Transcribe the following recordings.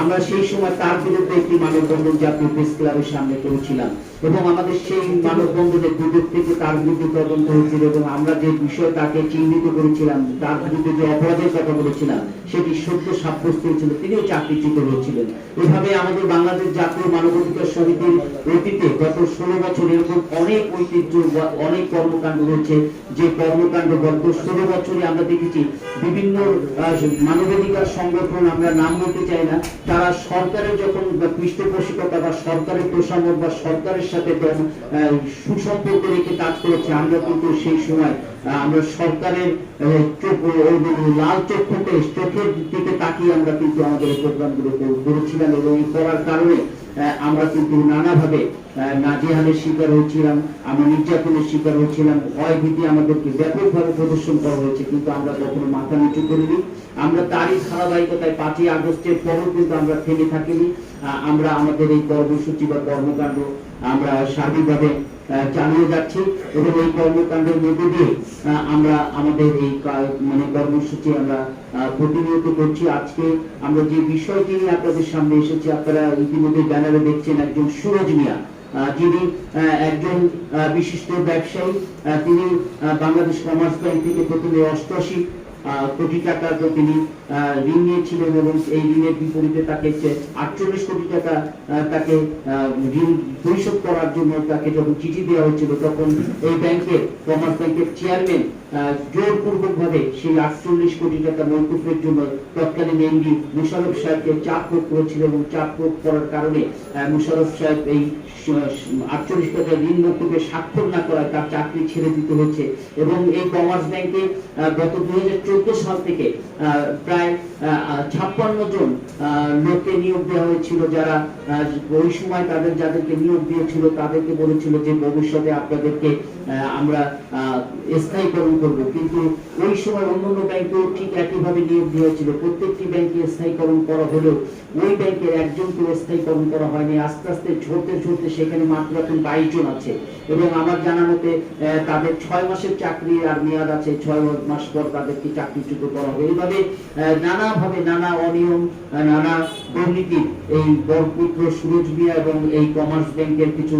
আমরা সেই সময় তার বিরুদ্ধে একটি মানববন্ধন জাতীয় প্রেস ক্লাবের সামনে করেছিলাম। এবং আমাদের সেই মানববন্ধনের দুদক থেকে তার বিরুদ্ধে তদন্ত হয়েছিল এবং আমরা যে বিষয় তাকে চিহ্নিত করেছিলাম, তার বিরুদ্ধে যে অপরাধের কথা বলেছিলাম, সেটি সত্য সাব্যস্ত হয়েছিল, তিনিও চাকরিচ্যুত হয়েছিলেন। এভাবে আমাদের বাংলাদেশ জাতীয় মানবাধিকার সমিতির অতীতে গত ষোলো বছর এরকম অনেক ঐতিহ্য অনেক কর্মকাণ্ড রয়েছে, যে কর্মকাণ্ড গত ষোলো বছরে আমরা দেখেছি, বিভিন্ন মানবাধিকার সংগঠন, আমরা নাম বলতে চাই না, তারা সরকারের যখন পৃষ্ঠপোষকতা বা সরকারের তোষামত বা সরকারের সাথে সুসম্পর্ক রেখে কাজ করেছে। আমরা কিন্তু সেই সময় আমরা সরকারের লাল চক্ষুতে চোখের দিকে তাকিয়ে আমরা কিন্তু আমাদের প্রোগ্রামগুলো করেছিলাম এবং করার কারণে আমরা কিন্তু নানাভাবে নাজেহালের শিকার হয়েছিলাম, আমরা নির্যাতনের শিকার হয়েছিলাম ভয় ভীতি আমাদেরকে ব্যাপকভাবে প্রদর্শন করা হয়েছে, কিন্তু আমরা কখনো মাথা নিচু করিনি। আমরা তারই ধারাবাহিকতায় পাঁচই আগস্টের পরও কিন্তু আমরা থেমে থাকিনি। আমরা আমাদের এই কর্মসূচি বা কর্মকাণ্ড, আমরা সার্বিকভাবে চালিয়ে যাচ্ছি। এবং এই কর্মকাণ্ডের মধ্যে দিয়ে আমরা আমাদের এই মানে কর্মসূচি আমরা প্রতিনিয়ত করছি। আজকে আমরা যে বিষয়টি নিয়ে আপনাদের সামনে এসেছি, আপনারা ইতিমধ্যে ব্যানারে দেখছেন একজন সুরজ মিয়া যিনি একজন বিশিষ্ট ব্যবসায়ী তিনি বাংলাদেশ কমার্স ব্যাংক থেকে প্রথমে অষ্টআশি কোটি টাকা তো তিনি ঋণ নিয়েছিলেন এবং এই ঋণের বিপরীতে তাকে আটচল্লিশ কোটি টাকা তাকে ঋণ পরিশোধ করার জন্য তাকে যখন চিঠি দেওয়া হয়েছিল, তখন এই ব্যাংকের কমার্স ব্যাংকের চেয়ারম্যান সেই আটচল্লিশ কোটি টাকা মৌকুফের জন্য তৎকালীন এমডি মুশারফ সাহেবকে চাপ প্রয়োগ করেছিল এবং চাপ প্রয়োগ করার কারণে মুশারফ সাহেব এই আটচল্লিশ টাকা ঋণ মৌকুফে স্বাক্ষর না করায় তার চাকরি ছেড়ে দিতে হয়েছে এবং এই কমার্স ব্যাংকে গত দুই হাজার সাল থেকে প্রায় ছাপ্পান্ন জন লোককে নিয়োগ দেওয়া হয়েছিল যারা ওই সময় তাদের, যাদেরকে নিয়োগ দিয়েছিল তাদেরকে বলেছিল যে ভবিষ্যতে আপনাদেরকে আমরা স্থায়ীকরণ করব। কিন্তু ওই সময় অন্যান্য ব্যাংকেও ঠিক একইভাবে নিয়োগ দেওয়া ছিল প্রত্যেকটি ব্যাংকে স্থায়ীকরণ করা হলেও ওই ব্যাংকের একজনকে স্থায়ীকরণ করা হয়নি। আস্তে আস্তে ঝরতে ঝরতে সেখানে মাত্র এখন বাইশ জন আছে এবং আমার জানা মতে তাদের ছয় মাসের চাকরি আর মেয়াদ আছে। ছয় মাস পর তাদেরকে চাকরিচ্যুত করা হবে। এইভাবে নানাভাবে নানা অনিয়ম নানা দুর্নীতি এই বরপুত্র সুরজ মিয়া এবং এই কমার্স ব্যাংকের কিছু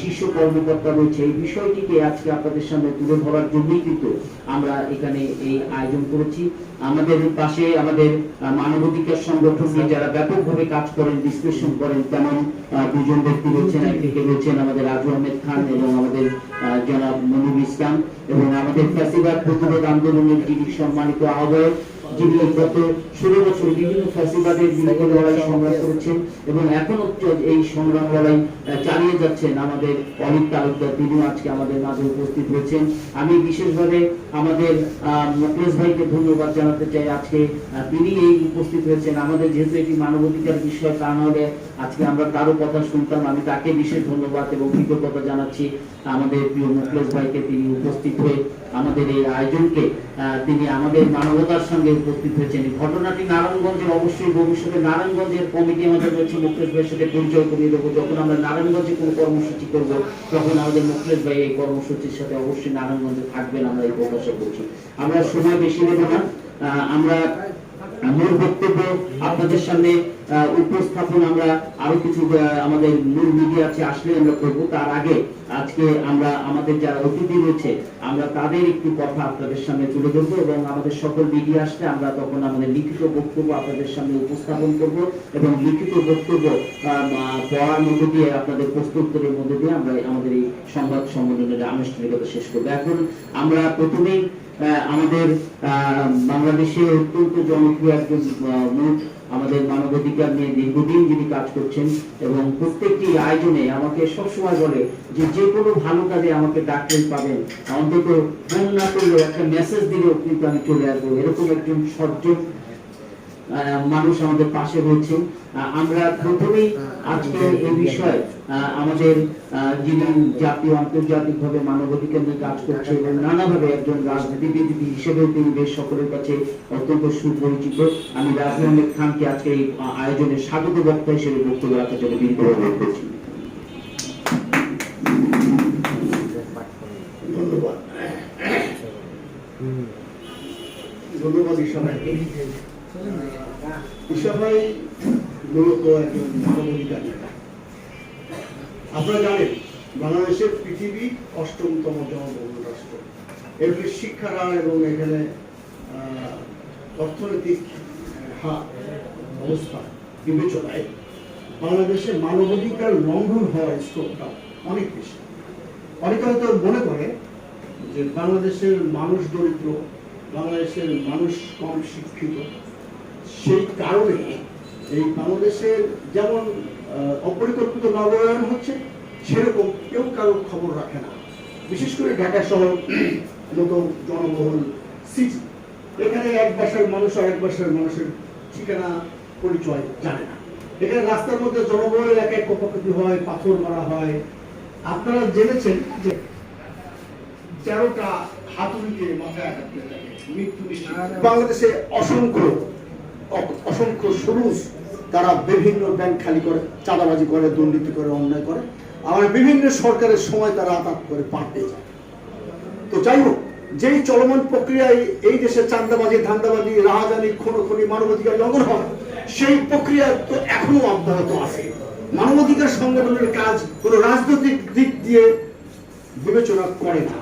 শীর্ষ কর্মকর্তা রয়েছে। এই বিষয়টিকে আজকে আপনাদের সামনে তুলে ধরার জন্যই কিন্তু আমরা এখানে এই আয়োজন করেছি। আমাদের পাশে আমাদের মানব মানবাধিকার সংগঠন নিয়ে যারা ব্যাপকভাবে কাজ করেন, বিশ্লেষণ করেন, তেমন দুজন ব্যক্তি রয়েছেন একদিকে রয়েছেন আমাদের রাজু আহমেদ খান এবং আমাদের জনাব মনির ইসলাম এবং আমাদের ফ্যাসিবাদ প্রতিরোধ আন্দোলনের যিনি সম্মানিত আহ্বায়ক যিনি গত ষোলো আমাদের অমিত তালুকদার। তিনিও আমি বিশেষভাবে আমাদের মুকেশ ভাইকে ধন্যবাদ জানাতে চাই আজকে। তিনি এই উপস্থিত হয়েছেন। আমাদের যেহেতু এটি মানবাধিকার বিষয়, তা নাহলে আজকে আমরা তারও কথা শুনতাম আমি তাকে বিশেষ ধন্যবাদ এবং কৃতজ্ঞতা জানাচ্ছি। আমাদের প্রিয় মুকেশ ভাইকে তিনি উপস্থিত হয়ে আমাদের এই আয়োজনকে তিনি আমাদের মানবতার সঙ্গে উপস্থিত হয়েছেন। ঘটনাটি নারায়ণগঞ্জে অবশ্যই ভবিষ্যতে নারায়ণগঞ্জের কমিটি আমাদের রয়েছে মুকেশ ভাইয়ের সাথে পরিচয় করিয়ে দেবো। যখন আমরা নারায়ণগঞ্জে কোনো কর্মসূচি করব, তখন আমাদের মুকেশ ভাই এই কর্মসূচির সাথে অবশ্যই নারায়ণগঞ্জে থাকবেন, আমরা এই প্রকাশ করছি। আমরা সময় বেশি নেব না। আমরা মূল বক্তব্য আপনাদের সামনে উপস্থাপন আমরা আরও কিছু আমাদের মূল মিডিয়া আছে, আসলে আমরা করব। তার আগে আজকে আমরা, আমাদের যারা অতিথি রয়েছে, আমরা তাদের একটু কথা আপনাদের সামনে তুলে ধরবো এবং আমাদের সকল মিডিয়া আসলে আমরা তখন আমাদের লিখিত বক্তব্য আপনাদের সামনে উপস্থাপন করব এবং লিখিত বক্তব্য পড়ার মধ্যে দিয়ে, আপনাদের প্রস্তুতের মধ্যে দিয়ে আমরা আমাদের এই সংবাদ সম্মেলনের আনুষ্ঠানিকতা শেষ করব। এখন আমরা প্রথমেই আমাদের বাংলাদেশে অত্যন্ত জনপ্রিয় একজন মুখ আমাদের মানবাধিকার নিয়ে দীর্ঘদিন যিনি কাজ করছেন এবং প্রত্যেকটি আয়োজনে আমাকে সবসময় বলে যে যে কোনো ভালো কাজে আমাকে ডাকলেই পাবেন। অন্তত ফোন না করলেও একটা মেসেজ দিলেও কিন্তু আমি চলে আসব। এরকম একজন সজ্জন মানুষ আমাদের পাশে রয়েছেন আহ, আমরা প্রথমেই আজকে এই বিষয়ে আমাদের যিনি জাতীয় আন্তর্জাতিক ভাবে মানবাধিকার নিয়ে কাজ করছে এবং নানাভাবে একজন রাজনীতিবিদ হিসেবে তিনি বেশ সকলের কাছে অত্যন্ত সুপরিচিত। আমি রাজু আহমেদ খানকে আজকে এই আয়োজনে স্বাগত বক্তা হিসেবে বক্তব্য রাখার জন্য বিনীত অনুরোধ করছি। ধন্যবাদ। ধন্যবাদ ভাইকে আপনারা জানেন বাংলাদেশের পৃথিবী অষ্টমতম জনবহুল রাষ্ট্র। শিক্ষার হার এবং এখানে অর্থনৈতিক হার, অবস্থা বিবেচনায় বাংলাদেশে মানবাধিকার লঙ্ঘন হওয়ার স্কোপটা অনেক বেশি। অনেকে হয়তো মনে করে যে বাংলাদেশের মানুষ দরিদ্র, বাংলাদেশের মানুষ কম শিক্ষিত সেই কারণে, এই বাংলাদেশের যেমন অপরিকল্পিত নগরায়ন হচ্ছে, সেরকম কেউ কারও খবর রাখে না। বিশেষ করে ঢাকা শহর মতো জনবহুল সিটি এখানে এক বাসার মানুষ আর এক বাসার মানুষের ঠিকানা, পরিচয় জানে না। এখানে রাস্তার মধ্যে জনবহুল এলাকায় কোপাকুপি হয়, পাথর মারা হয়। আপনারা জেনেছেন যে তেরোটা হাতুড়িকে মাথায় আঘাত বাংলাদেশে অসংখ্য অসংখ্য সরুজ তারা বিভিন্ন ব্যাংক খালি করে, চাঁদাবাজি করে, দুর্নীতি করে, অন্যায় করে। আবার বিভিন্ন সরকারের সময় তারা আঘাত করে পার পেয়ে যায়। তো যাই হোক, যেই চলমান প্রক্রিয়ায় এই দেশে চাঁদাবাজি, ধান্দাবাজি, রাহাজানি, খুনোখুনি, মানবাধিকার লঙ্ঘন হয়, সেই প্রক্রিয়া তো এখনও অব্যাহত আছে। মানবাধিকার সংগঠনের কাজ কোনো রাজনৈতিক দিক দিয়ে বিবেচনা করে না।